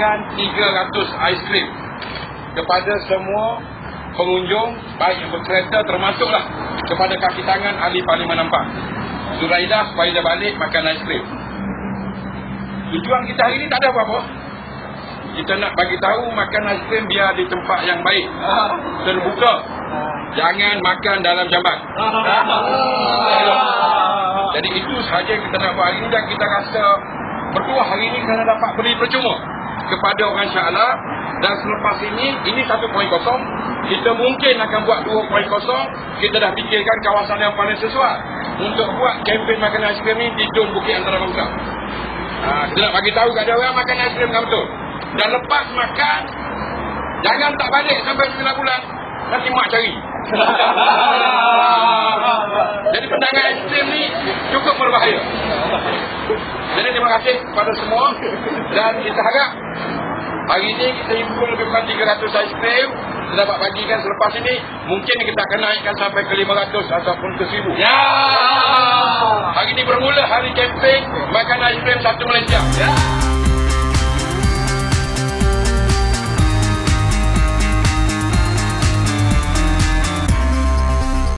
bagikan 300 aiskrim kepada semua pengunjung baik yang berkereta termasuklah kepada kaki tangan ahli parlimen nampak. Zuraidah supaya dia balik makan aiskrim. Tujuan kita hari ni tak ada apa-apa. Kita nak bagi tahu makan aiskrim biar di tempat yang baik. Terbuka. Jangan makan dalam jamban. Jadi itu sahaja yang kita nak buat hari ini dan kita rasa bertuah hari ini kerana dapat beri percuma kepada orang Shah Alam. Dan selepas ini ini 1.0 kita mungkin akan buat 2.0 kita dah fikirkan kawasan yang paling sesuai untuk buat kempen makan aiskrim ni di Dun Bukit Antara Bangsa ha, kita nak bagi tahu kepada orang makan aiskrim kan betul. Dan lepas makan jangan tak balik sampai 9 bulan. Nanti mak cari. Jadi pendangan aiskrim ni cukup berbahaya jadi terima kasih kepada semua. Dan kita harap hari ini kita himpun lebih kurang 300 aiskrim. Kita dapat bagikan selepas ini. Mungkin kita akan naikkan sampai ke 500 ataupun ke 1000 ya. Hari ini bermula hari kempen. Makan aiskrim satu Malaysia. Ya